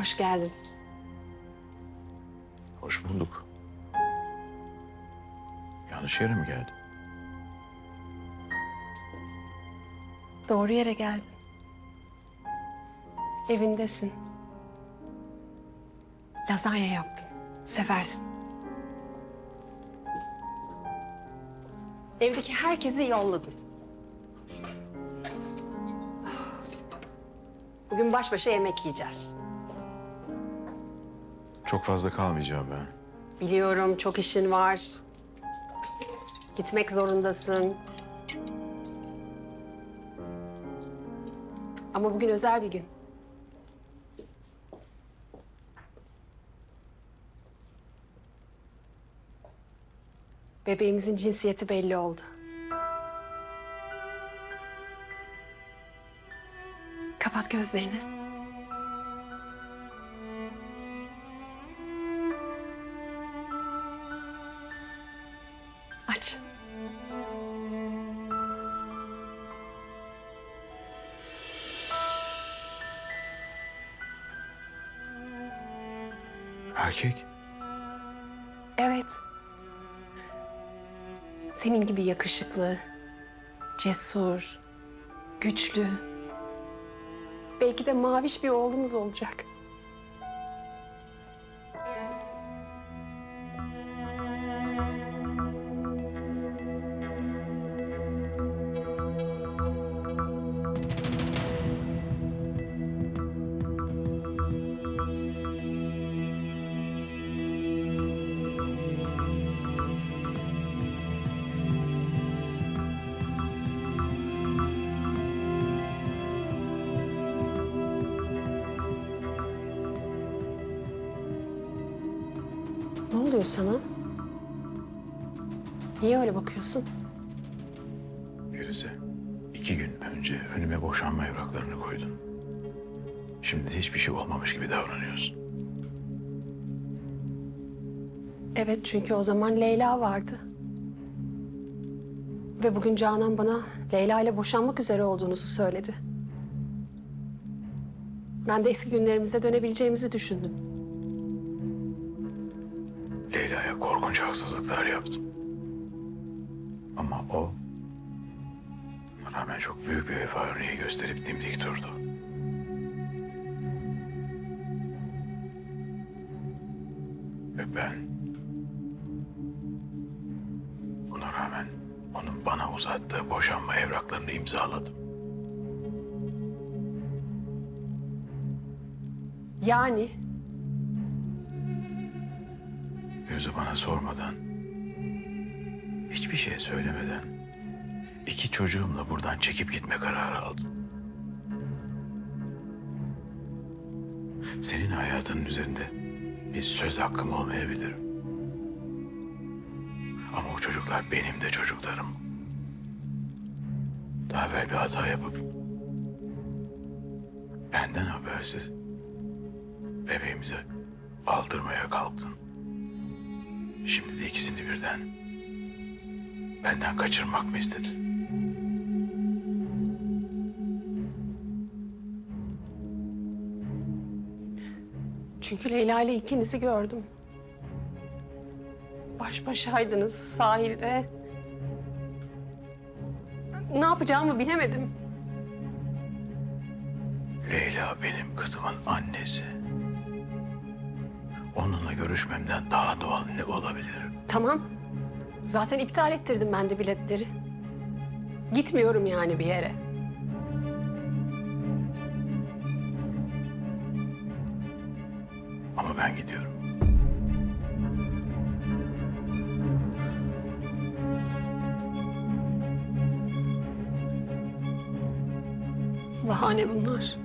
Hoş geldin. Hoş bulduk. Yanlış yere mi geldim? Doğru yere geldin. Evindesin. Lazanya yaptım. Seversin. Evdeki herkesi yolladım. Bugün baş başa yemek yiyeceğiz. Çok fazla kalmayacağım ben. Biliyorum çok işin var. Gitmek zorundasın. Ama bugün özel bir gün. Bebeğimizin cinsiyeti belli oldu. Kapat gözlerini. Aç. Erkek? Evet. Senin gibi yakışıklı, cesur, güçlü. Belki de maviş bir oğlumuz olacak. Oluyor sana? Niye öyle bakıyorsun? Firuze, iki gün önce önüme boşanma evraklarını koydun. Şimdi hiçbir şey olmamış gibi davranıyorsun. Evet çünkü o zaman Leyla vardı. Ve bugün Canan bana Leyla ile boşanmak üzere olduğunuzu söyledi. Ben de eski günlerimize dönebileceğimizi düşündüm. Haksızlıklar yaptım. Ama o rağmen çok büyük bir vefa örneği gösterip dimdik durdu. Ve ben buna rağmen onun bana uzattığı boşanma evraklarını imzaladım. Yani Gözü bana sormadan, hiçbir şey söylemeden iki çocuğumla buradan çekip gitme kararı aldım. Senin hayatının üzerinde bir söz hakkım olmayabilir. Ama o çocuklar benim de çocuklarım. Daha evvel bir hata yapıp benden habersiz bebeğimize aldırmaya kalktın. Şimdi de ikisini birden benden kaçırmak mı istedin? çünkü Leyla ile ikinizi gördüm. Baş başaydınız sahilde. Ne yapacağımı bilemedim. Leyla benim kızımın annesi. Onunla görüşmemden daha doğal ne olabilir? Tamam. Zaten iptal ettirdim ben de biletleri. Gitmiyorum yani bir yere. Ama ben gidiyorum. Bahane bunlar.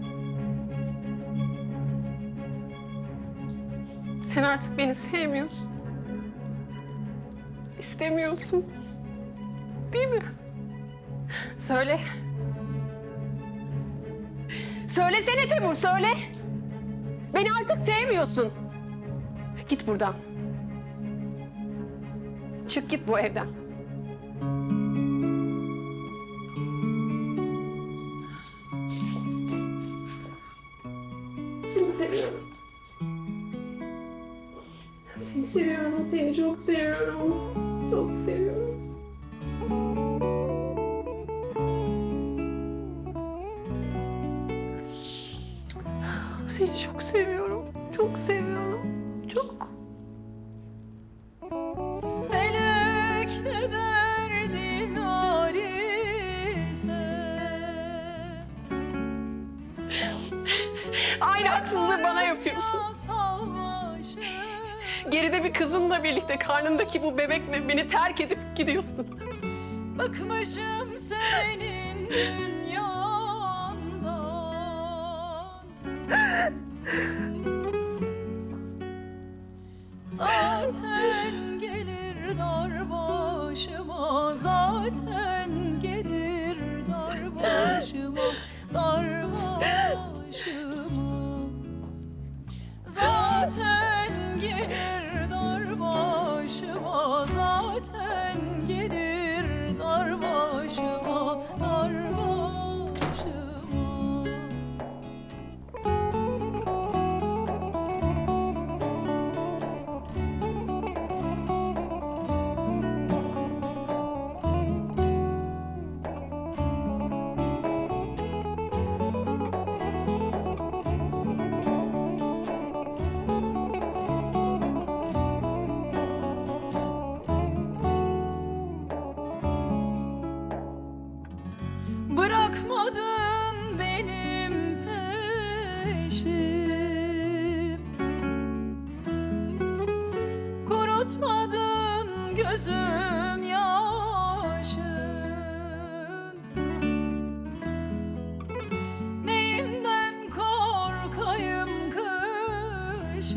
Sen artık beni sevmiyorsun. İstemiyorsun. Değil mi? Söyle. Söylesene Temur, söyle. Beni artık sevmiyorsun. Git buradan. Çık git bu evden. Çok seviyorum. Çok seviyorum. Seni çok seviyorum. Çok seviyorum. Çok. Felek ne derdin arize Aynı haksızlığı bana yapıyorsun. Geride bir kızınla birlikte karnındaki bu bebekle beni terk edip gidiyorsun. Bıkmışım senin gözüm yaşın. Neyimden korkayım kışın?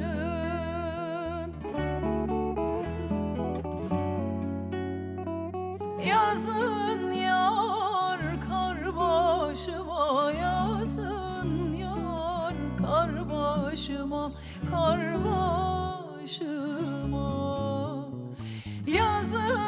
Yazın yar kar başıma Yazın yar kar başıma Kar başıma Yazın